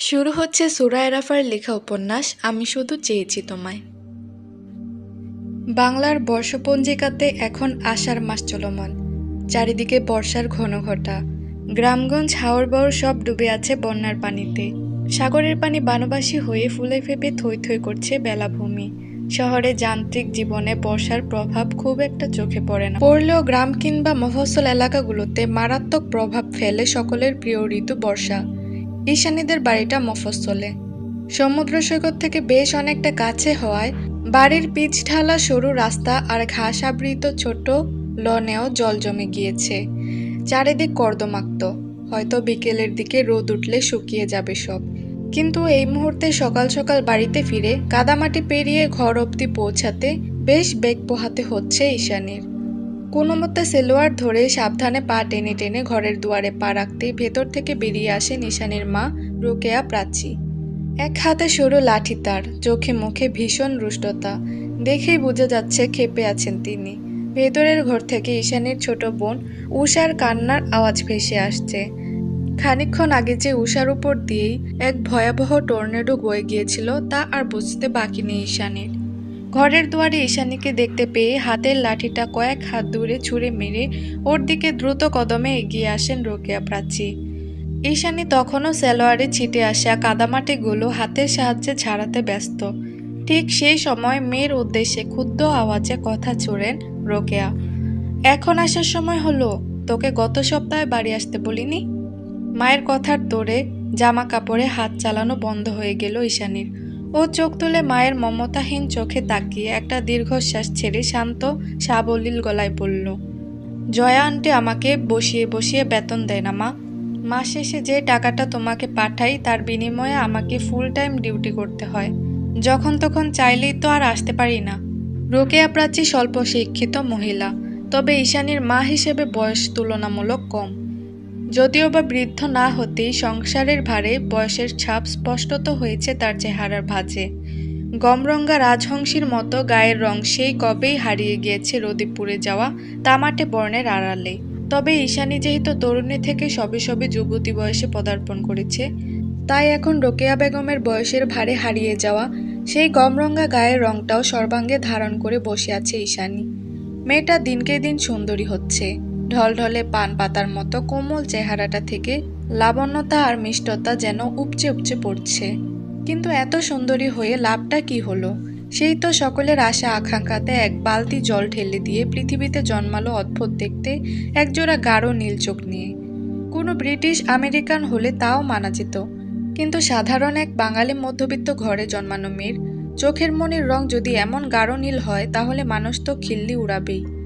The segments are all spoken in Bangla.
শুরু হচ্ছে সুরায় রাফার লেখা উপন্যাস, আমি শুধু চেয়েছি তোমায়। বাংলার বর্ষপঞ্জিকাতে এখন আষাঢ় মাস চলমান। চারিদিকে বর্ষার ঘন ঘটা। গ্রামগঞ্জ হাওড়বাওড় সব ডুবে আছে বন্যার পানিতে। সাগরের পানি বানবাসী হয়ে ফুলে ফেপে থই থই করছে বেলাভূমি শহরে যান্ত্রিক জীবনে বর্ষার প্রভাব খুব একটা চোখে পড়ে না। পড়লেও গ্রাম কিংবা মফস্বল এলাকাগুলোতে মারাত্মক প্রভাব ফেলে সকলের প্রিয় ঋতু বর্ষা। ঈশানীদের বাড়িটা মফস্বলে। সমুদ্র সৈকত থেকে বেশ অনেকটা কাছে হওয়ায় বাড়ির পিচ ঢালা সরু রাস্তা আর ঘাস আবৃত ছোট লনেও জল জমে গিয়েছে। চারিদিক কর্দমাক্ত। হয়তো বিকেলের দিকে রোদ উঠলে শুকিয়ে যাবে সব। কিন্তু এই মুহূর্তে সকাল সকাল বাড়িতে ফিরে কাদামাটি পেরিয়ে ঘর অবধি পৌঁছাতে বেশ বেগ পোহাতে হচ্ছে ঈশানীর। কোনো মতে সেলোয়ার ধরে সাবধানে পা টেনে টেনে ঘরের দুয়ারে পা রাখতেই ভেতর থেকে বেরিয়ে আসে নিশানের মা, রোকেয়া প্রাচী। এক হাতে সরু লাঠি তার, চোখে মুখে ভীষণ রুষ্টতা। দেখেই বোঝা যাচ্ছে ক্ষেপে আছেন তিনি। ভেতরের ঘর থেকে ঈশানের ছোট বোন উষার কান্নার আওয়াজ ভেসে আসছে। খানিকক্ষণ আগে যে উষার উপর দিয়েই এক ভয়াবহ টর্নেডো বয়ে গিয়েছিল, তা আর বুঝতে বাকি নেই ঈশানীর। ঘরের দুয়ারে ঈশানীকে দেখতে পেয়ে হাতের লাঠিটা কয়েক হাত দূরে ছুঁড়ে মেরে ওর দিকে দ্রুত কদমে এগিয়ে আসেন রোকেয়া প্রাচী ঈশানী তখনও সেলোয়ারে ছিটে আসা কাদামাটিগুলো হাতের সাহায্যে ঝাড়াতে ব্যস্ত। ঠিক সেই সময় মেয়ের উদ্দেশ্যে ক্ষুদ্র আওয়াজে কথা ছুড়েন রোকেয়া। এখন আসার সময় হলো, তোকে গত সপ্তাহে বাড়ি আসতে বলিনি? মায়ের কথার তোড়ে জামা কাপড়ে হাত চালানো বন্ধ হয়ে গেল ঈশানীর। ও চোখ তুলে মায়ের মমতাহীন চোখে তাকিয়ে একটা দীর্ঘশ্বাস ছেড়ে শান্ত, সাবলীল গলায় বলল, জয়া আন্টি আমাকে বসিয়ে বসিয়ে বেতন দেয় না মা। মাস শেষে যে টাকাটা তোমাকে পাঠাই, তার বিনিময়ে আমাকে ফুল টাইম ডিউটি করতে হয়। যখন তখন চাইলেই তো আর আসতে পারি না। রোকেয়া প্রাচী স্বল্প শিক্ষিত মহিলা। তবে ঈশানীর মা হিসেবে বয়স তুলনামূলক কম। যদিও বা বৃদ্ধ না হতেই সংসারের ভারে বয়সের ছাপ স্পষ্টত হয়েছে তার চেহারার ভাঁজে। গমরঙ্গা রাজহংসীর মতো গায়ের রং সেই কবেই হারিয়ে গিয়েছে রোদে পুড়ে যাওয়া তামাটে বর্ণের আড়ালে। তবে ঈশানী যেহেতু তরুণী থেকে সবে সবে যুবতী বয়সে পদার্পণ করেছে, তাই এখন রোকেয়া বেগমের বয়সের ভারে হারিয়ে যাওয়া সেই গমরঙ্গা গায়ের রংটাও সর্বাঙ্গে ধারণ করে বসে আছে ঈশানী। মেয়েটা দিনকে দিন সুন্দরী হচ্ছে। ঢলঢলে পান পাতার মতো কোমল চেহারাটা থেকে লাবণ্যতা আর মিষ্টতা যেন উপচে উপচে পড়ছে। কিন্তু এত সুন্দরী হয়ে লাভটা কি হলো? সেই তো সকলের আশা আকাঙ্ক্ষাতে এক বালতি জল ঢেলে দিয়ে পৃথিবীতে জন্মালো অদ্ভুত দেখতে একজোড়া গাঢ় নীল চোখ নিয়ে। কোনো ব্রিটিশ আমেরিকান হলে তাও মানা যেত। কিন্তু সাধারণ এক বাঙালি মধ্যবিত্ত ঘরে জন্মানো মেয়ের চোখের মনির রং যদি এমন গাঢ় নীল হয়, তাহলে মানুষ তো খিল্লি উড়াবেই।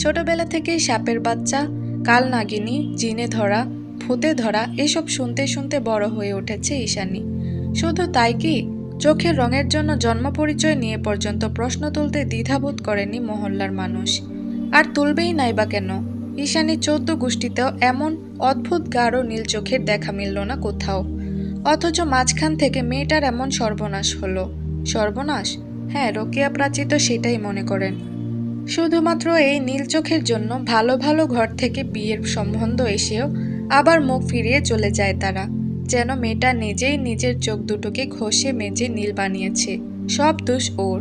ছোটবেলা থেকেই সাপের বাচ্চা, কাল নাগিনী, জিনে ধরা, ভূতে ধরা, এসব শুনতে শুনতে বড় হয়ে উঠেছে ঈশানী। শুধু তাই কি, চোখের রঙের জন্য জন্ম পরিচয় নিয়ে পর্যন্ত প্রশ্ন তুলতে দ্বিধাবোধ করেনি মহল্লার মানুষ। আর তুলবেই নাই বা কেন? ঈশানী চৌদ্দ গোষ্ঠীতেও এমন অদ্ভুত গাঢ় নীল চোখের দেখা মিলল না কোথাও। অথচ মাঝখান থেকে মেয়েটার এমন সর্বনাশ হলো। সর্বনাশ? হ্যাঁ রোকেয়া প্রাচী তো সেটাই মনে করেন। শুধুমাত্র এই নীল চোখের জন্য ভালো ভালো ঘর থেকে বিয়ের সম্বন্ধ এসেও আবার মুখ ফিরিয়ে চলে যায় তারা, যেন মেয়েটা নিজেই নিজের চোখ দুটোকে ঘষে মেজে নীল বানিয়েছে। সব দোষ ওর।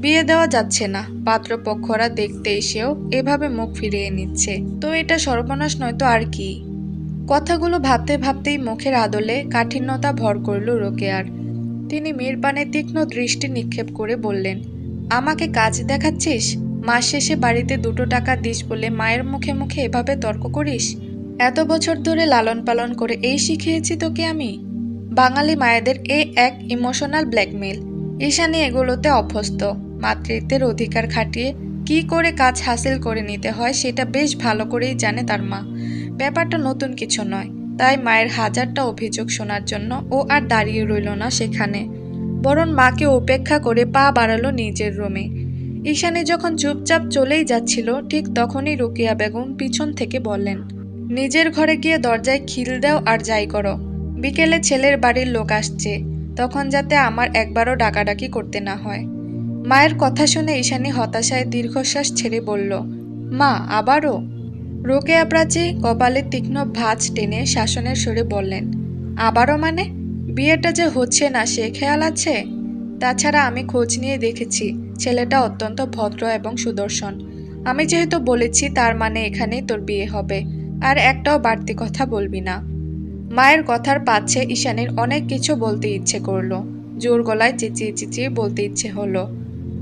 বিয়ে দেওয়া যাচ্ছে না, পাত্রপক্ষরা দেখতে এসেও এভাবে মুখ ফিরিয়ে নিচ্ছে। তো এটা সর্বনাশ নয়তো আর কি? কথাগুলো ভাবতে ভাবতেই মুখের আদলে কাঠিন্যতা ভর করল রোকেয়ার। তিনি মিরপানে তীক্ষ্ণ দৃষ্টি নিক্ষেপ করে বললেন, আমাকে কাজ দেখাচ্ছিস? মাস শেষে বাড়িতে দুটো টাকা দিস বলে মায়ের মুখে মুখে এভাবে তর্ক করিস? এত বছর ধরে লালন পালন করে এই শিখিয়েছি তোকে আমি। বাঙালি মায়েদের এ এক ইমোশনাল ব্ল্যাকমেল ঈশানি এগুলোতে অভ্যস্ত। মাতৃত্বের অধিকার খাটিয়ে কি করে কাজ হাসিল করে নিতে হয় সেটা বেশ ভালো করেই জানে তার মা। ব্যাপারটা নতুন কিছু নয়। তাই মায়ের হাজারটা অভিযোগ শোনার জন্য ও আর দাঁড়িয়ে রইল না সেখানে। বরং মাকে উপেক্ষা করে পা বাড়ালো নিজের রুমে। ঈশানী যখন চুপচাপ চলেই যাচ্ছিল, ঠিক তখনই রুকিয়া বেগম পিছন থেকে বললেন, নিজের ঘরে গিয়ে দরজায় খিল দাও আর যাই করো। বিকেলে ছেলের বাড়ির লোক আসছে, তখন যাতে আমার একবারও ডাকাডাকি করতে না হয়। মায়ের কথা শুনে ঈশানী হতাশায় দীর্ঘশ্বাস ছেড়ে বলল, মা, আবারও? রোকেয়া প্রাচী কপালে তীক্ষ্ণ ভাঁজ টেনে শাসনের সরে বললেন, আবারও মানে? বিয়েটা যে হচ্ছে না সে, খেয়াল আছে? তাছাড়া আমি খোঁজ নিয়ে দেখেছি ছেলেটা অত্যন্ত ভদ্র এবং সুদর্শন। আমি যেহেতু বলেছি তার মানে এখানেই তোর বিয়ে হবে, আর একটাও বাড়তি কথা বলবি না। মায়ের কথার পাচ্ছে ঈশানীর অনেক কিছু বলতে ইচ্ছে করল। জোর গলায় চেঁচিয়ে চেঁচিয়ে বলতে ইচ্ছে হলো,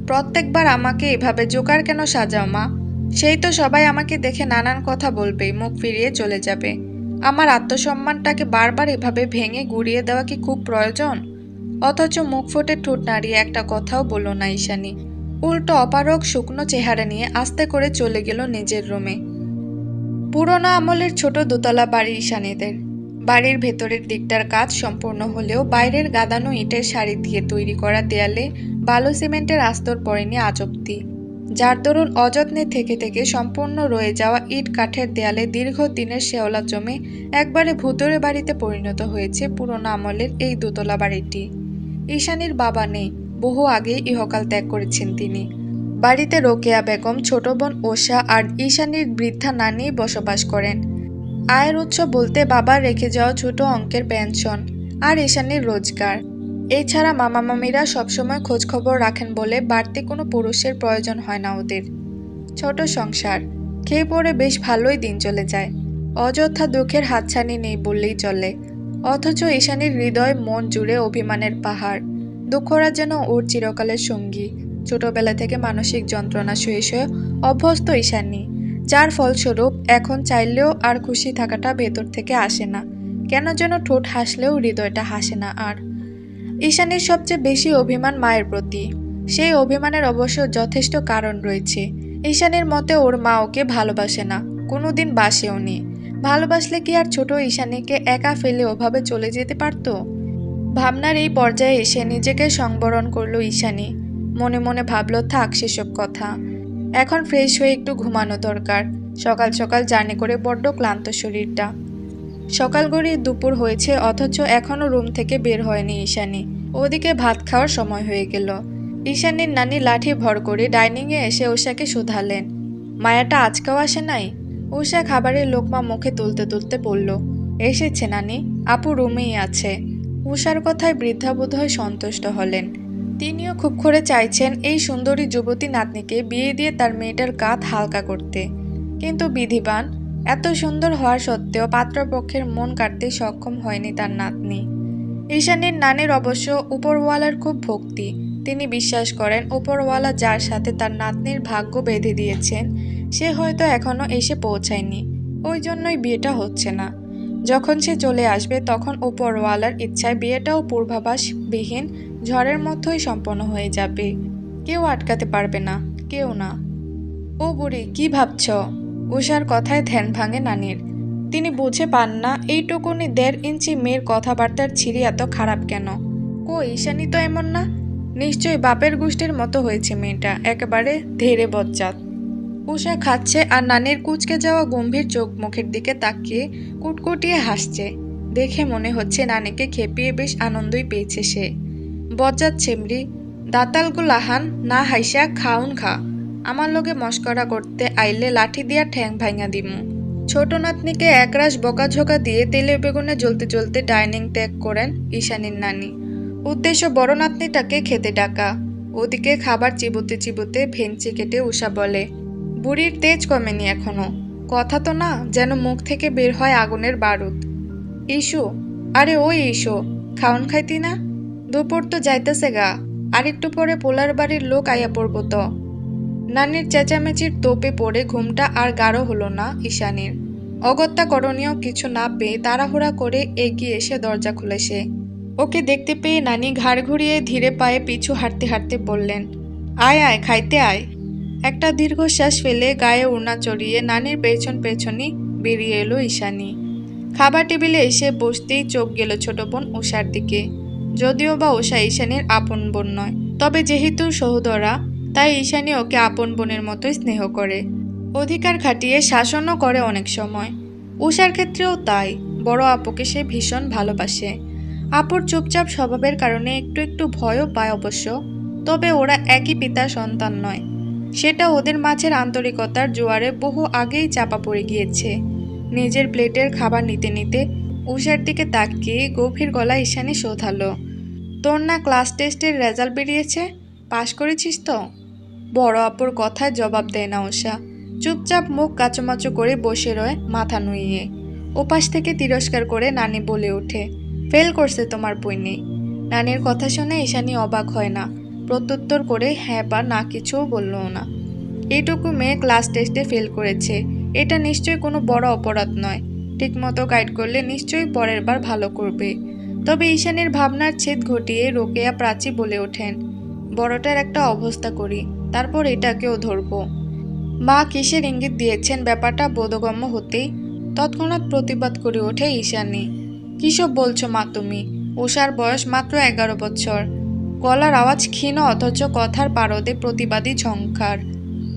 প্রত্যেকবার আমাকে এভাবে জোকার কেন সাজাও মা? সেই তো সবাই আমাকে দেখে নানান কথা বলবে, মুখ ফিরিয়ে চলে যাবে। আমার আত্মসম্মানটাকে বারবার এভাবে ভেঙে গুড়িয়ে দেওয়া কি খুব প্রয়োজন? অথচ মুখ ফুটে ঠোঁট নাড়িয়ে একটা কথাও বলল না ঈশানী। উল্টো অপারক শুকনো চেহারা নিয়ে আস্তে করে চলে গেল নিজের রুমে। পুরোনো আমলের ছোট দোতলা বাড়ি ঈশানীদের। বাড়ির ভেতরের দিকটার কাজ সম্পূর্ণ হলেও বাইরের গাদানো ইটের শাড়ি দিয়ে তৈরি করা দেয়ালে বালু সিমেন্টের আস্তর পড়েনি আজ অব্দি। যার দরুন অযত্নে থেকে থেকে সম্পূর্ণ রয়ে যাওয়া ইট কাঠের দেয়ালে দীর্ঘ দিনের শেওলা জমে একবারে ভুতুরে বাড়িতে পরিণত হয়েছে পুরোনো আমলের এই দোতলা বাড়িটি। ঈশানীর বাবা নেই, বহু আগেই ইহকাল ত্যাগ করেছেন তিনি। বাড়িতে রোকেয়া বেগম, ছোট বোন ওষা আর ঈশানীর বৃদ্ধা নানি বসবাস করেন। আয়ের উৎস বলতে বাবা রেখে যাওয়া ছোট অঙ্কের পেনশন আর ঈশানীর রোজগার। এছাড়া মামা মামিরা সবসময় খোঁজখবর রাখেন বলে বাড়তি কোনো পুরুষের প্রয়োজন হয় না ওদের। ছোট সংসার, খেয়ে পড়ে বেশ ভালোই দিন চলে যায়। অযথা দুঃখের হাতছানি নেই বললেই চলে। অথচ ঈশানীর হৃদয় মন জুড়ে অভিমানের পাহাড়। দুঃখরা যেন ওর চিরকালের সঙ্গী। ছোটবেলা থেকে মানসিক যন্ত্রণা শুয়ে শুয়ে অভ্যস্ত ঈশানী। যার ফলস্বরূপ এখন চাইলেও আর খুশি থাকাটা ভেতর থেকে আসে না। কেন যেন ঠোঁট হাসলেও হৃদয়টা হাসে না আর। ঈশানীর সবচেয়ে বেশি অভিমান মায়ের প্রতি। সেই অভিমানের অবশ্য যথেষ্ট কারণ রয়েছে। ঈশানীর মতে ওর মা ওকে ভালোবাসে না, কোনোদিন বাসেও নি। ভালোবাসলে কি আর ছোট ঈশানীকে একা ফেলে ওভাবে চলে যেতে পারতো? ভাবনার এই পর্যায়ে এসে নিজেকে সংবরণ করল ঈশানী। মনে মনে ভাবলো, থাক সেসব কথা। এখন ফ্রেশ হয়ে একটু ঘুমানো দরকার। সকাল সকাল জার্নি করে বড্ড ক্লান্ত শরীরটা। সকাল গড়িয়ে দুপুর হয়েছে, অথচ এখনও রুম থেকে বের হয়নি ঈশানী। ওদিকে ভাত খাওয়ার সময় হয়ে গেল। ঈশানীর নানি লাঠি ভর করে ডাইনিংয়ে এসে ওষাকে শুধালেন। মায়াটা আজকেও আসে নাই? উষা খাবারের লোকমা মুখে তুলতে তুলতে বলল, এসেছে নানি, আপু রুমেই আছে। উষার কথায় বৃদ্ধা বোধহয় সন্তুষ্ট হলেন। তিনিও খুব করে চাইছেন এই সুন্দরী যুবতী নাতনিকে বিয়ে দিয়ে তার মেয়েটার কাঁধ হালকা করতে। কিন্তু বিধিবান, এত সুন্দর হওয়া সত্ত্বেও পাত্রপক্ষের মন কাটতে সক্ষম হয়নি তার নাতনি। ঈশানীর নানির অবশ্য উপরওয়ালার খুব ভক্তি। তিনি বিশ্বাস করেন, উপরওয়ালা যার সাথে তার নাতনির ভাগ্য বেঁধে দিয়েছেন সে হয়তো এখনও এসে পৌঁছায়নি। ওই জন্যই বিয়েটা হচ্ছে না। যখন সে চলে আসবে, তখন উপরওয়ালার ইচ্ছায় বিয়েটাও পূর্বাভাসবিহীন, ঝড়ের মতোই সম্পন্ন হয়ে যাবে। কেউ আটকাতে পারবে না, কেউ না। ও বুড়ি, কি ভাবছ? উষার কথায় ধ্যান ভাঙে নানির। তিনি বুঝে পান না, এইটুকুনি দেড় ইঞ্চি মেয়ের কথাবার্তার ছিঁড়ি এত খারাপ কেন? কো ঈশানি তো এমন না? নিশ্চয়ই বাপের গোষ্ঠীর মতো হয়েছে মেয়েটা, একেবারে ধীরে বজ্জাত। উষা খাচ্ছে আর নানির কুচকে যাওয়া গম্ভীর চোখ মুখের দিকে তাকিয়ে কুটকুটিয়ে হাসছে। দেখে মনে হচ্ছে নানিকে খেপিয়ে বেশ আনন্দই পেয়েছে সে। বজ্জাত ছেমরি দাতালগুলাহান না হাইসা, খাউন খা। আমার লগে মস্করা করতে আইলে লাঠি দিয়া ঠ্যাং ভাঙা দিমু। ছোট নাতনিকে একরাশ বকাঝোকা দিয়ে তেলে বেগুনে জ্বলতে জ্বলতে ডাইনিং ত্যাগ করেন ঈশানীর নানি। উদ্দেশ্য বড় নাতনিটাকে খেতে ডাকা। ওদিকে খাবার চিবোতে চিবোতে ভেঞ্চি কেটে উষা বলে বুড়ির তেজ কমেনি এখনও। কথা তো না, যেন মুখ থেকে বের হয় আগুনের বারুদ। ইস্যু আরে ওই ইস্যু খাওন খাইতি না? দুপুর তো যাইতেছে গা আরেকটু পরে পোলার বাড়ির লোক আইয়া পড়ব তো। নানির চেঁচামেচির তোপে পড়ে ঘুমটা আর গাঢ় হলো না ঈশানীর। অগত্যা করণীয় কিছু না পেয়ে তাড়াহুড়া করে এগিয়ে এসে দরজা খুলে সে ওকে দেখতে পেয়ে নানি ঘাড় ঘুরিয়ে ধীরে পায়ে পিছু হাঁটতে হাঁটতে বললেন, আয় আয়, খাইতে আয়। একটা দীর্ঘশ্বাস ফেলে গায়ে উড়না চড়িয়ে নানির পেছন পেছনই বেরিয়ে এলো ঈশানী। খাবার টেবিলে এসে বসতেই চোখ গেল ছোট বোন উষার দিকে। যদিও বা উষা ঈশানীর আপন বোন নয়, তবে যেহেতু সহোদরা, তাই ঈশানি ওকে আপন বোনের মতোই স্নেহ করে। অধিকার খাটিয়ে শাসনও করে অনেক সময়। উষার ক্ষেত্রেও তাই, বড় আপুকে সে ভীষণ ভালোবাসে। আপুর চুপচাপ স্বভাবের কারণে একটু একটু ভয়ও পায় অবশ্য, তবে ওরা একই পিতার সন্তান নয়। সেটা ওদের মাছের আন্তরিকতার জোয়ারে বহু আগেই চাপা পড়ে গিয়েছে। নিজের প্লেটের খাবার নিতে নিতে উষার দিকে তাকিয়ে গভীর গলায় ঈশানী শোধালো। তোর না ক্লাস টেস্টের রেজাল্ট বেরিয়েছে? পাশ করেছিস তো? বড় আপুর কথায় জবাব দেয় না উষা চুপচাপ মুখ কাচুমাচু করে বসে রয় মাথা নুইয়ে। ওপাশ থেকে তিরস্কার করে নানি বলে ওঠে, ফেল করছে তোমার বইনি নানির কথা শুনে ঈশানি অবাক হয় না। প্রত্যুত্তর করে হ্যাঁ বা না কিছুও বলল না। এইটুকু মেয়ে ক্লাস টেস্টে ফেল করেছে। এটা নিশ্চয়ই কোনো বড় অপরাধ নয়। ঠিকমতো গাইড করলে নিশ্চয়ই পরের বার ভালো করবে। তবে ঈশানের ভাবনার ছেদ ঘটিয়ে রোকেয়া প্রাচী বলে ওঠেন, বড়টার একটা অবস্থা করি, তারপর এটাকেও ধরবো। মা কিসের ইঙ্গিত দিয়েছেন ব্যাপারটা বোধগম্য হতেই তৎক্ষণাৎ প্রতিবাদ করে ওঠে ঈশানী, কিসব বলছো মা তুমি? উষার বয়স মাত্র এগারো বছর। গলার আওয়াজ ক্ষীণ, অথচ কথার পারদে প্রতিবাদী ঝংকার।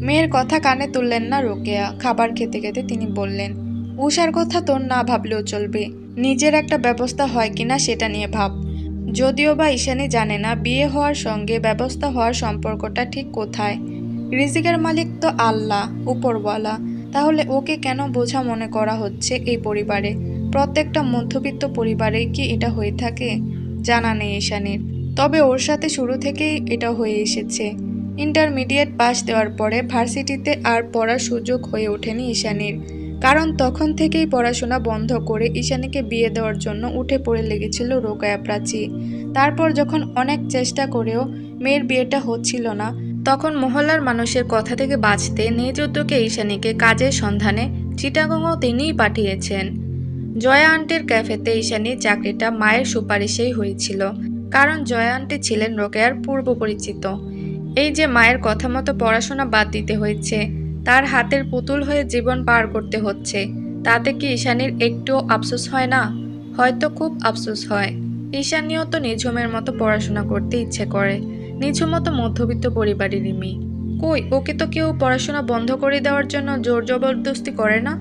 মেয়ের কথা কানে তুললেন না রোকেয়া। খাবার খেতে খেতে তিনি বললেন উষার কথা তোর না ভাবলেও চলবে। নিজের একটা ব্যবস্থা হয় কিনা সেটা নিয়ে ভাব। যদিও বা ঈশানী জানে না, বিয়ে হওয়ার সঙ্গে ব্যবস্থা হওয়ার সম্পর্কটা ঠিক কোথায়। রিজিকের মালিক তো আল্লাহ, উপরওয়ালা। তাহলে ওকে কেন বোঝা মনে করা হচ্ছে এই পরিবারে? প্রত্যেকটা মধ্যবিত্ত পরিবারে কি এটা হয়ে থাকে? জানা নেই ঈশানীর। তবে ওর সাথে শুরু থেকেই এটা হয়ে এসেছে। ইন্টারমিডিয়েট পাস দেওয়ার পরে ভার্সিটিতে আর পড়ার সুযোগ হয়ে ওঠেনি ঈশানীর। কারণ তখন থেকেই পড়াশোনা বন্ধ করে ঈশানীকে বিয়ে দেওয়ার জন্য উঠে পড়ে লেগেছিল রোকায়া প্রাচী। তারপর যখন অনেক চেষ্টা করেও মেয়ের বিয়েটা হচ্ছিল না, তখন মহল্লার মানুষের কথা থেকে বাঁচতে নিজ ঈশানীকে কাজের সন্ধানে চিটাগংও তিনিই পাঠিয়েছেন। জয়া আন্টির ক্যাফেতে ঈশানীর চাকরিটা মায়ের সুপারিশেই হয়েছিল। কারণ জয়া ছিলেন রোকেয়ার পূর্ব পরিচিত। এই যে মায়ের কথা মতো পড়াশোনা বাদ দিতে হয়েছে, তার হাতের পুতুল হয়ে জীবন পার করতে হচ্ছে, তাতে কি ঈশানীর একটুও আফসোস হয় না? হয়তো খুব আফসোস হয়। ঈশানীও তো নিঝুমের মতো পড়াশোনা করতে ইচ্ছে করে, নিঝুম মতো মধ্যবিত্ত পরিবারেরই মেয়ে। কই, ওকে তো কেউ পড়াশোনা বন্ধ করে দেওয়ার জন্য জোর জবরদস্তি করে না?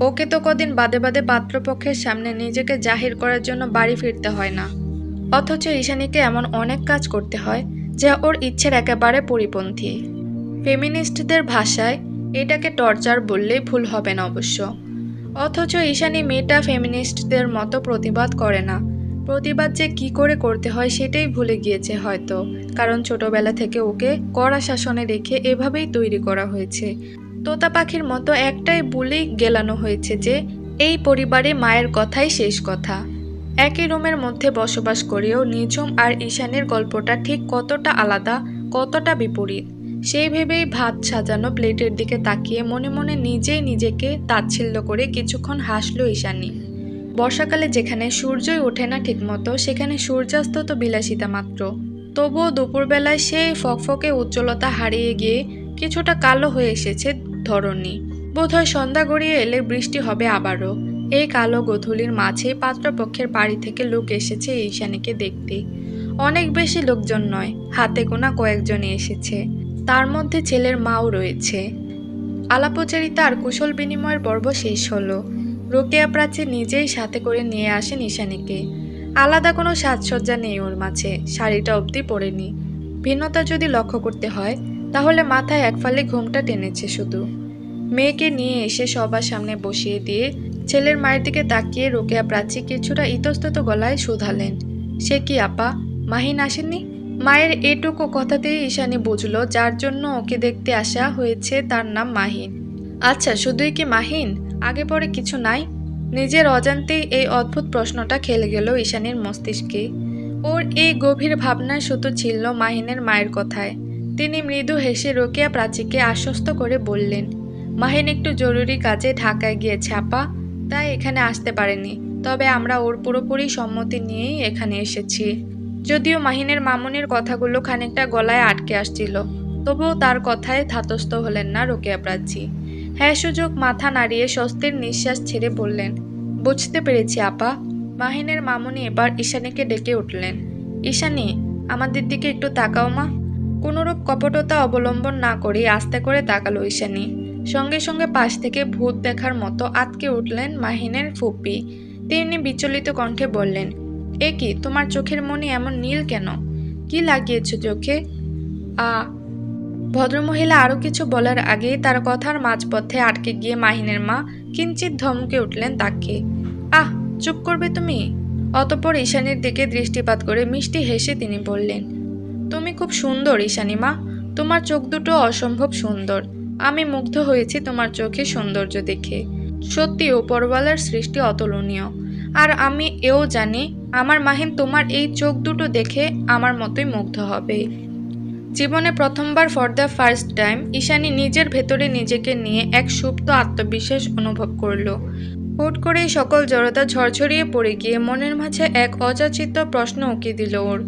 ওকে তো কদিন বাদে বাদে পাত্রপক্ষের সামনে নিজেকে জাহির করার জন্য বাড়ি ফিরতে হয় না। অথচ ঈশানীকে এমন অনেক কাজ করতে হয় যা ওর ইচ্ছের একেবারে পরিপন্থী। ফেমিনিস্টদের ভাষায় এটাকে টর্চার বললেই ভুল হবে না অবশ্য। অথচ ঈশানী মেয়েটা ফেমিনিস্টদের মতো প্রতিবাদ করে না। প্রতিবাদ যে কি করে করতে হয় সেটাই ভুলে গিয়েছে হয়তো, কারণ ছোটবেলা থেকে ওকে কড়া শাসনে রেখে এভাবেই তৈরি করা হয়েছে। তোতা পাখির মতো একটাই বলেই গেলানো হয়েছে যে, এই পরিবারে মায়ের কথাই শেষ কথা। একই রুমের মধ্যে বসবাস করেও নিঝুম আর ঈশানের গল্পটা ঠিক কতটা আলাদা, কতটা বিপরীত? সেই ভেবেই ভাত সাজানো প্লেটের দিকে তাকিয়ে মনে মনে নিজেই নিজেকে তাচ্ছিল্য করে কিছুক্ষণ হাসলো ঈশানী। বর্ষাকালে যেখানে সূর্যই ওঠে না ঠিকমতো, সেখানে সূর্যাস্ত তো বিলাসিতা মাত্র। তবুও দুপুরবেলায় সেই ফকফকে উজ্জ্বলতা হারিয়ে গিয়ে কিছুটা কালো হয়ে এসেছে ধরণী। বোধহয় সন্ধ্যা গড়িয়ে এলে বৃষ্টি হবে আবারও। এই কালো গোধূলির মাঝে পাত্রপক্ষের বাড়ি থেকে লোক এসেছে ঈশানীকে দেখতে। অনেক বেশি লোকজন নয়, হাতে গোনা কয়েকজনই এসেছে। তার মধ্যে ছেলের মাও রয়েছে। আলাপচারিতা আর কুশল বিনিময়ের পর্ব শেষ হলো। রোকেয়া প্রাচী নিজেই সাথে করে নিয়ে আসেন ঈশানীকে আলাদা কোনো সাজসজ্জা নেই ওর মাঝে, শাড়িটা অবধি পরেনি। ভিন্নতা যদি লক্ষ্য করতে হয়, তাহলে মাথায় এক ফালে ঘুমটা টেনেছে শুধু। মেয়েকে নিয়ে এসে সবার সামনে বসিয়ে দিয়ে ছেলের মায়ের দিকে তাকিয়ে রোকেয়া প্রাচী কিছুটা ইতস্তত গলায় শুধালেন। সে কি আপা? মাহিন আসেননি? মায়ের এটুকু কথাতেই ঈশানি বুঝলো, যার জন্য ওকে দেখতে আসা হয়েছে তার নাম মাহিন। আচ্ছা শুধুই কি মাহিন? আগে পরে কিছু নাই? নিজের অজান্তেই এই অদ্ভুত প্রশ্নটা খেলে গেল ঈশানীর মস্তিষ্কে। ওর এই গভীর ভাবনার সুতো ছিল মাহিনের মায়ের কথায়। তিনি মৃদু হেসে রোকেয়া প্রাচীকে আশ্বস্ত করে বললেন, মাহিন একটু জরুরি কাজে ঢাকায় গিয়েছে, আপা। তাই এখানে আসতে পারেনি। তবে আমরা ওর পুরোপুরি সম্মতি নিয়েই এখানে এসেছি। যদিও মাহিনের মামুনির কথাগুলো খানিকটা গলায় আটকে আসছিল, তবুও তার কথায় ধাতস্থ হলেন না রোকেয়া প্রাচী। হ্যাঁ সুযোগ, মাথা নাড়িয়ে স্বস্তির নিঃশ্বাস ছেড়ে বললেন, বুঝতে পেরেছি আপা। মাহিনের মামুনি এবার ঈশানীকে ডেকে উঠলেন, ঈশানী, আমাদের দিকে একটু তাকাও মা। কোনোরূপ কপটতা অবলম্বন না করে আস্তে করে তাকালো ঈশানী। সঙ্গে সঙ্গে পাশ থেকে ভূত দেখার মতো আটকে উঠলেন মাহিনের ফুপি। তিনি বিচলিত কণ্ঠে বললেন, এ কি, তোমার চোখের মনি এমন নীল কেন? কি লাগিয়েছ চোখে? আ, ভদ্রমহিলা আরও কিছু বলার আগেই তার কথার মাঝপথে আটকে গিয়ে মাহিনের মা কিঞ্চিত ধমকে উঠলেন তাকে। আহ, চুপ করবে তুমি? অতপর ঈশানীর দিকে দৃষ্টিপাত করে মিষ্টি হেসে তিনি বললেন, তুমি খুব সুন্দর ঈশানী মা। তোমার চোখ দুটো অসম্ভব সুন্দর। আমি মুগ্ধ হয়েছি তোমার চোখে সৌন্দর্য দেখে। সত্যি উপরওয়ালার সৃষ্টি অতুলনীয়। আর আমি এও জানি, আমার মাহিন তোমার এই চোখ দুটো দেখে আমার মতোই মুগ্ধ হবে। জীবনে প্রথমবার for the first time Ishani নিজের ভেতরে নিজেকে নিয়ে এক সুপ্ত আত্মবিশ্বাস অনুভব করল। হুট করেই সকল জড়তা ঝরঝরিয়ে পড়ে গিয়ে মনের মাঝে এক অযাচিত প্রশ্ন উঁকি দিল ওর।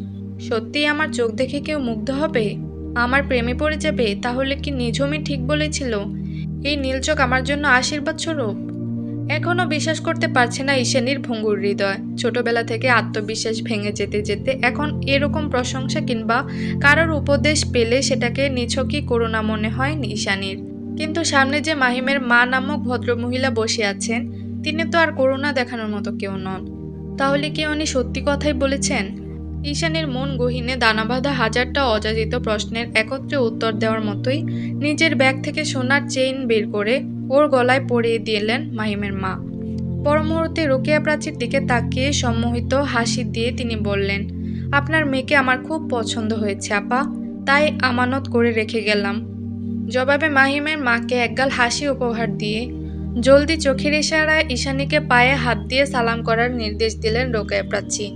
সত্যিই আমার চোখ দেখে কেউ মুগ্ধ হবে? আমার প্রেমে পড়ে যাবে, তাহলে কি নিঝুমই ঠিক বলেছিল? এই নীল চোখ আমার জন্য আশীর্বাদ স্বরূপ। এখনও বিশ্বাস করতে পারছে না ঈশানীর ভঙ্গুর হৃদয়। ছোটবেলা থেকে আত্মবিশ্বাস ভেঙে যেতে যেতে এখন এরকম প্রশংসা কিংবা কারোর উপদেশ পেলে সেটাকে নিছকই করুণা মনে হয় ঈশানীর। কিন্তু সামনে যে মাহিমের মা নামক ভদ্রমহিলা বসে আছেন, তিনি তো আর করুণা দেখানোর মতো কেউ নন। তাহলে কি উনি সত্যি কথাই বলেছেন? ঈশানীর মন গহীনে দানাবাঁধা হাজারটা অযাচিত প্রশ্নের একত্রে উত্তর দেওয়ার মতোই নিজের ব্যাগ থেকে সোনার চেইন বের করে ওর গলায় পরিয়ে দিলেন মাহিমের মা। পর মুহূর্তে রোকেয়া প্রাচীর দিকে তাকিয়ে সম্মোহিত হাসি দিয়ে তিনি বললেন, আপনার মেয়েকে আমার খুব পছন্দ হয়েছে, আপা। তাই আমানত করে রেখে গেলাম। জবাবে মাহিমের মাকে একগাল হাসি উপহার দিয়ে জলদি চোখের ইশারায় ঈশানীকে পায়ে হাত দিয়ে সালাম করার নির্দেশ দিলেন রোকেয়া প্রাচী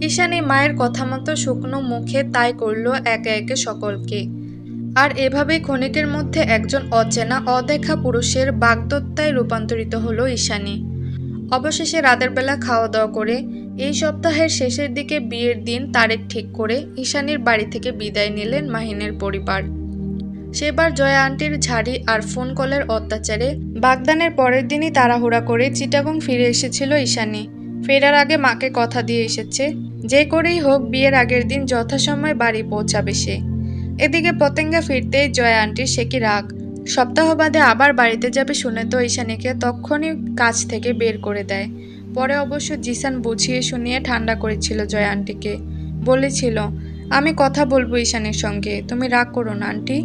ঈশানী মায়ের কথা মতো শুকনো মুখে তাই করল একে একে সকলকে। আর এভাবেই ক্ষণিকের মধ্যে একজন অচেনা, অদেখা পুরুষের বাগদত্তায় রূপান্তরিত হলো ঈশানী। অবশেষে রাতের বেলা খাওয়া দাওয়া করে এই সপ্তাহের শেষের দিকে বিয়ের দিন তারিখ ঠিক করে ঈশানীর বাড়ি থেকে বিদায় নিলেন মাহিনের পরিবার। সেবার জয়া আন্টির ঝাড়ি আর ফোন কলের অত্যাচারে বাগদানের পরের দিনই তাড়াহুড়া করে চিটাগং ফিরে এসেছিল ঈশানী। ফেরার আগে মাকে কথা দিয়ে এসেছে যে করেই হোক বিয়ের আগের দিন যথাসময়ে বাড়ি পৌঁছাবে সে। এদিকে পতেঙ্গা ফিরতেই জয়া আন্টির সে কি রাগ। সপ্তাহ বাদে আবার বাড়িতে যাবে শুনে তো ঈশানীকে তখনই কাজ থেকে বের করে দেয়। পরে অবশ্য জিসান বুঝিয়ে শুনিয়ে ঠান্ডা করেছিল জয়া আন্টিকে। বলেছিল, আমি কথা বলব ঈশানের সঙ্গে, তুমি রাগ করো না আন্টি।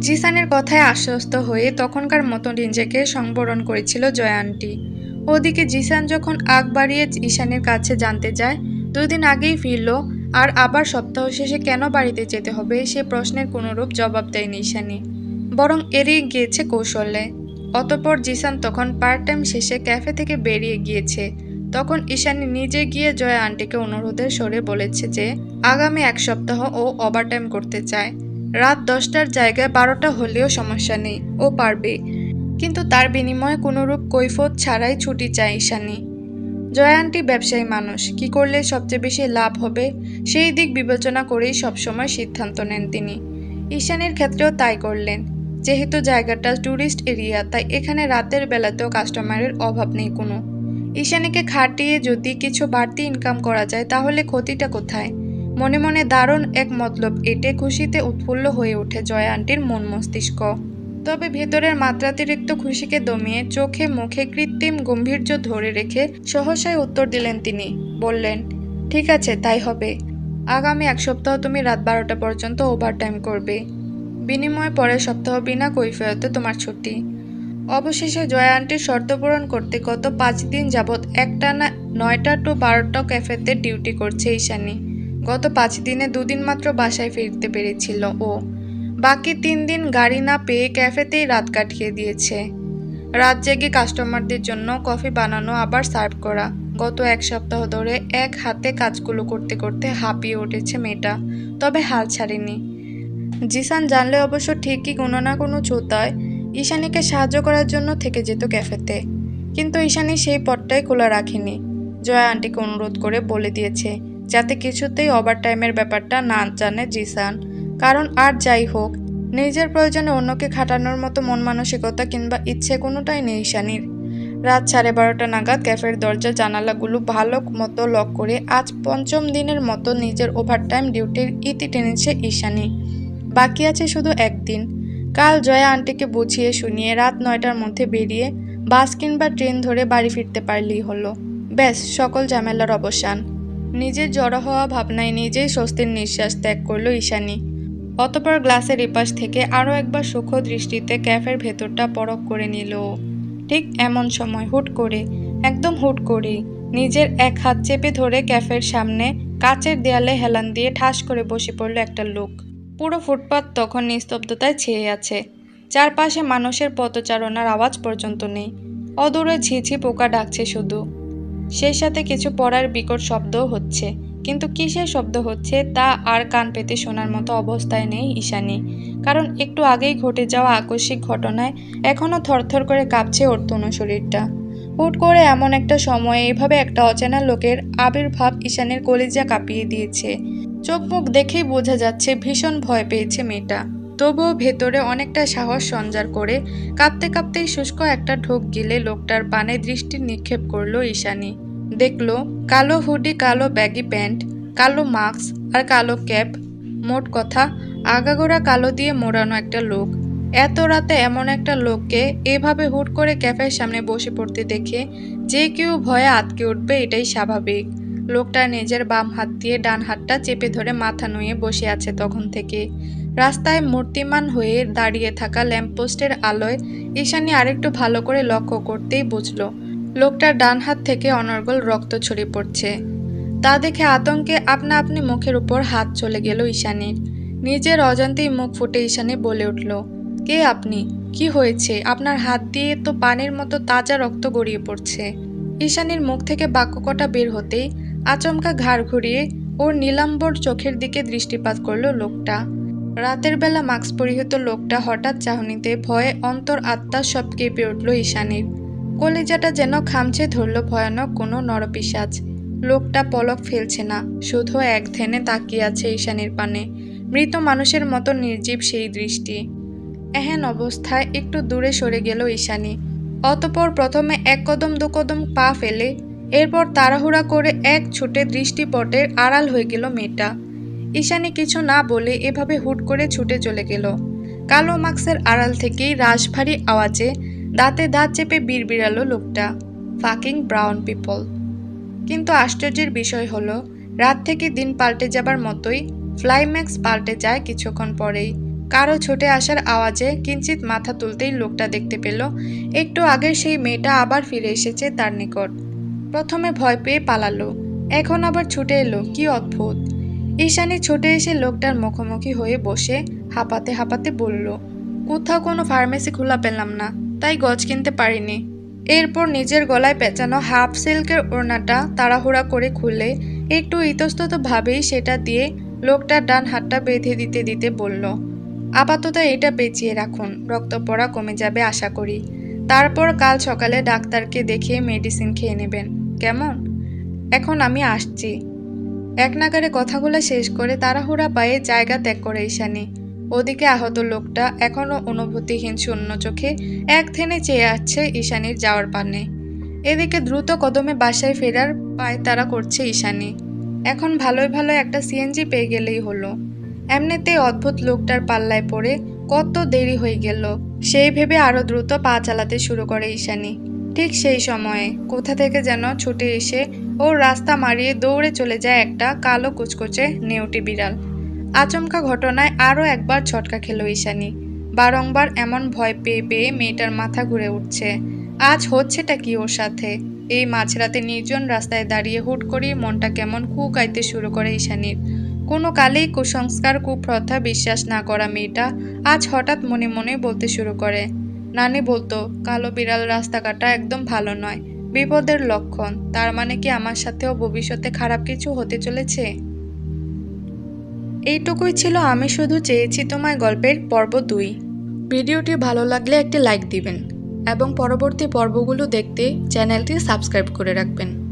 জিসানের কথায় আশ্বস্ত হয়ে তখনকার মতো নিজেকে সংবরণ করেছিল জয়া আন্টি। ওদিকে জিসান যখন আগ বাড়িয়ে ঈশানের কাছে জানতে যায় দুদিন আগেই ফিরল, আর আবার সপ্তাহ শেষে কেন বাড়িতে যেতে হবে সে প্রশ্নের কোনোরূপ জবাব দেয়নি ঈশানী। বরং এড়িয়ে গিয়েছে কৌশলে। অতপর জিসান তখন পার্ট টাইম শেষে ক্যাফে থেকে বেরিয়ে গিয়েছে। তখন ঈশানী নিজে গিয়ে জয়া আন্টিকে অনুরোধের সরে বলেছে যে, আগামী এক সপ্তাহ ও ওভারটাইম করতে চায়। রাত দশটার জায়গায় বারোটা হলেও সমস্যা নেই, ও পারবে। কিন্তু তার বিনিময়ে কোনোরূপ কৈফত ছাড়াই ছুটি চায় ঈশানী। জয়া আন্টি ব্যবসায়ী মানুষ, কি করলে সবচেয়ে বেশি লাভ হবে? সেই দিক বিবেচনা করেই সবসময় সিদ্ধান্ত নেন তিনি। ঈশানের ক্ষেত্রেও তাই করলেন। যেহেতু জায়গাটা ট্যুরিস্ট এরিয়া, তাই এখানে রাতের বেলাতেও কাস্টমারের অভাব নেই কোনো। ঈশানীকে খাটিয়ে যদি কিছু বাড়তি ইনকাম করা যায়, তাহলে ক্ষতিটা কোথায়? মনে মনে দারুণ এক মতলব এটে খুশিতে উৎফুল্ল হয়ে ওঠে জয়া আন্টির মন মস্তিষ্ক। তবে ভেতরের মাত্রাতিরিক্ত খুশিকে দমিয়ে চোখে মুখে কৃত্রিম গম্ভীর্য ধরে রেখে সহসায় উত্তর দিলেন তিনি, বললেন, ঠিক আছে, তাই হবে। আগামী এক সপ্তাহ তুমি রাত বারোটা পর্যন্ত ওভারটাইম করবে। বিনিময়ে পরের সপ্তাহ বিনা কৈফিয়তে তোমার ছুটি। অবশেষে জয়া আন্টির শর্ত পূরণ করতে গত পাঁচ দিন যাবৎ একটানা নয়টা টু বারোটা ক্যাফেতে ডিউটি করছে ঈশানী। গত পাঁচ দিনে দুদিন মাত্র বাসায় ফিরতে পেরেছিল ও বাকি তিন দিন গাড়ি না পেয়ে ক্যাফেতেই রাত কাটিয়ে দিয়েছে। রাত জেগে কাস্টমারদের জন্য কফি বানানো, আবার সার্ভ করা। গত এক সপ্তাহ ধরে এক হাতে কাজগুলো করতে করতে হাঁপিয়ে উঠেছে মেয়েটা, তবে হাল ছাড়েনি। জিসান জানলে অবশ্য ঠিকই কোনো না কোনো চোতায় ঈশানীকে সাহায্য করার জন্য থেকে যেত ক্যাফেতে। কিন্তু ঈশানী সেই পথটাই খোলা রাখেনি। জয়া আন্টিকে অনুরোধ করে বলে দিয়েছে, যাতে কিছুতেই ওভারটাইমের ব্যাপারটা না জানে জিসান। কারণ আর যাই হোক, নিজের প্রয়োজনে অন্যকে খাটানোর মতো মন মানসিকতা কিংবা ইচ্ছে কোনোটাই নেই ঈশানীর রাত সাড়ে বারোটা নাগাদ ক্যাফের দরজা জানালাগুলো ভালো মতো লক করে আজ পঞ্চম দিনের মতো নিজের ওভারটাইম ডিউটির ইতি টেনেছে ঈশানী। বাকি আছে শুধু একদিন। কাল জয়া আন্টিকে বুঝিয়ে শুনিয়ে রাত নয়টার মধ্যে বেরিয়ে বাস কিংবা ট্রেন ধরে বাড়ি ফিরতে পারলেই হলো। ব্যাস, সকল ঝামেলার অবসান। নিজের জড়ো হওয়া ভাবনায় নিজেই স্বস্তির নিঃশ্বাস ত্যাগ করল ঈশানী। অতপর গ্লাসের এপাশ থেকে আরও একবার সূক্ষ্ম দৃষ্টিতে ক্যাফের ভেতরটা পরখ করে নিল। ঠিক এমন সময় হুট করে, একদম হুট করেই নিজের এক হাত চেপে ধরে ক্যাফের সামনে কাচের দেয়ালে হেলান দিয়ে ঠাস করে বসে পড়ল একটা লোক। পুরো ফুটপাত তখন নিস্তব্ধতায় ছেয়ে আছে। চারপাশে মানুষের পদচারণার আওয়াজ পর্যন্ত নেই। অদূরে ঝিঝি পোকা ডাকছে শুধু। সেই সাথে কিছু পড়ার বিকট শব্দও হচ্ছে। কিন্তু কিসের শব্দ হচ্ছে তা আর কান পেতে শোনার মতো অবস্থায় নেই ঈশানী। কারণ একটু আগেই ঘটে যাওয়া আকস্মিক ঘটনায় এখনও থরথর করে কাঁপছে ওর তনু শরীরটা। হুট করে এমন একটা সময়ে এইভাবে একটা অচেনা লোকের আবির্ভাব ঈশানের কলিজা কাঁপিয়ে দিয়েছে। চোখ মুখ দেখেই বোঝা যাচ্ছে ভীষণ ভয় পেয়েছে মেয়েটা। তবুও ভেতরে অনেকটা সাহস সঞ্চার করে কাঁপতে কাঁপতেই শুষ্ক একটা ঢোক গিলে লোকটার পানে দৃষ্টি নিক্ষেপ করল ঈশানী। দেখল কালো হুডি, কালো ব্যাগি প্যান্ট, কালো মাস্ক আর কালো ক্যাপ। মোট কথা, আগাগোড়া কালো দিয়ে মোড়ানো একটা লোক। এত রাতে এমন একটা লোককে এভাবে হুট করে ক্যাফের সামনে বসে পড়তে দেখে যে কেউ ভয়ে আটকে উঠবে এটাই স্বাভাবিক। লোকটা নিজের বাম হাত দিয়ে ডান হাতটা চেপে ধরে মাথা নুয়ে বসে আছে তখন থেকে। রাস্তায় মূর্তিমান হয়ে দাঁড়িয়ে থাকা ল্যাম্পপোস্টের আলোয় ঈশানী আরেকটু ভালো করে লক্ষ্য করতেই বুঝলো লোকটার ডান হাত থেকে অনর্গল রক্ত ছড়িয়ে পড়ছে। তা দেখে আতঙ্কে আপনা আপনি মুখের উপর হাত চলে গেল ঈশানীর। নিজের অজান্তেই মুখ ফুটে ঈশানী বলে উঠল, কে আপনি? কি হয়েছে? আপনার হাত দিয়ে তো পানির মতো তাজা রক্ত গড়িয়ে পড়ছে। ঈশানীর মুখ থেকে বাক্য কটা বের হতেই আচমকা ঘাড় ঘুরিয়ে ওর নীলাম্বর চোখের দিকে দৃষ্টিপাত করল লোকটা। রাতের বেলা মাস্ক পরিহিত লোকটা হঠাৎ চাহনিতে ভয়ে অন্তর আত্মা সব কেঁপে উঠল ঈশানীর। কলিজাটা যেন খামছে ধরল ভয়ানক কোনো নরপিসাজ লোকটা পলক ফেলছে না, শুধু এক ধ্যানে তাকিয়ে আছে ঈশানীর পানে। মৃত মানুষের মতো নির্জীব সেই দৃষ্টি। এহেন অবস্থায় একটু দূরে সরে গেল ঈশানী। অতপর প্রথমে এক কদম, দু কদম পা ফেলে, এরপর তাড়াহুড়া করে এক ছুটে দৃষ্টিপটের আড়াল হয়ে গেল মেয়েটা। ঈশানী কিছু না বলে এভাবে হুট করে ছুটে চলে গেল। কালো মাক্সের আড়াল থেকেই রাশভারী আওয়াজে দাঁতে দাঁত চেপে বিড়বিড়ালো লোকটা ফাকিং ব্রাউন পিপল কিন্তু আশ্চর্যের বিষয় হলো, রাত থেকে দিন পাল্টে যাবার মতোই ফ্লাইম্যাক্স পাল্টে যায় কিছুক্ষণ পরেই। কারও ছুটে আসার আওয়াজে কিঞ্চিত মাথা তুলতেই লোকটা দেখতে পেল, একটু আগে সেই মেয়েটা আবার ফিরে এসেছে তার নিকট। প্রথমে ভয় পেয়ে পালালো, এখন আবার ছুটে এলো, কি অদ্ভুত। ঈশানী ছুটে এসে লোকটার মুখোমুখি হয়ে বসে হাঁপাতে হাঁপাতে বলল, কোথাও কোনো ফার্মেসি খোলা পেলাম না। তাই গজ কিনতে পারিনি। এরপর নিজের গলায় পেঁচানো হাফ সিল্কের ওড়নাটা তাড়াহুড়া করে খুলে একটু ইতস্তত ভাবেই সেটা দিয়ে লোকটার ডান হাতটা বেঁধে দিতে দিতে বলল, আপাতত এটা পেঁচিয়ে রাখুন, রক্ত পড়া কমে যাবে আশা করি। তারপর কাল সকালে ডাক্তারকে দেখিয়ে মেডিসিন খেয়ে নেবেন, কেমন? এখন আমি আসছি। এক নাগারে কথাগুলো শেষ করে তাড়াহুড়া পায়ে জায়গা ত্যাগ করে ঈশানী ওদিকে আহত লোকটা এখনও অনুভূতিহীন শূন্য চোখে এক থেনে চেয়ে আছে ঈশানীর যাওয়ার পানে। এদিকে দ্রুত কদমে বাসায় ফেরার পায়তারা করছে ঈশানী। এখন ভালোই ভালো একটা সিএনজি পেয়ে গেলেই হলো। এমনিতেই অদ্ভুত লোকটার পাল্লায় পড়ে কত দেরি হয়ে গেল। সেই ভেবে আরও দ্রুত পা চালাতে শুরু করে ঈশানি। ঠিক সেই সময়ে কোথা থেকে যেন ছুটে এসে ও রাস্তা মারিয়ে দৌড়ে চলে যায় একটা কালো কুচকুচে নেউটি বিড়াল। আচমকা ঘটনায় আরও একবার ছটকা খেল ঈশানী। বারংবার এমন ভয় পেয়ে পেয়ে মেয়েটার মাথা ঘুরে উঠছে। আজ হচ্ছেটা কি ওর সাথে? এই মাঝরাতে নির্জন রাস্তায় দাঁড়িয়ে হুট করেই মনটা কেমন কু গাইতে শুরু করে ঈশানীর। কোনো কালেই কুসংস্কার, কুপ্রথা বিশ্বাস না করা মেয়েটা আজ হঠাৎ মনে মনে বলতে শুরু করে। নানি বলতো, কালো বিড়াল রাস্তা কাটা একদম ভালো নয়। বিপদের লক্ষণ। তার মানে কি আমার সাথেও ভবিষ্যতে খারাপ কিছু হতে চলেছে? এইটুকুই ছিল, আমি শুধু চেয়েছি তোমায় গল্পের পর্ব দুই। ভিডিওটি ভালো লাগলে একটি লাইক দিবেন এবং পরবর্তী পর্বগুলো দেখতে চ্যানেলটি সাবস্ক্রাইব করে রাখবেন।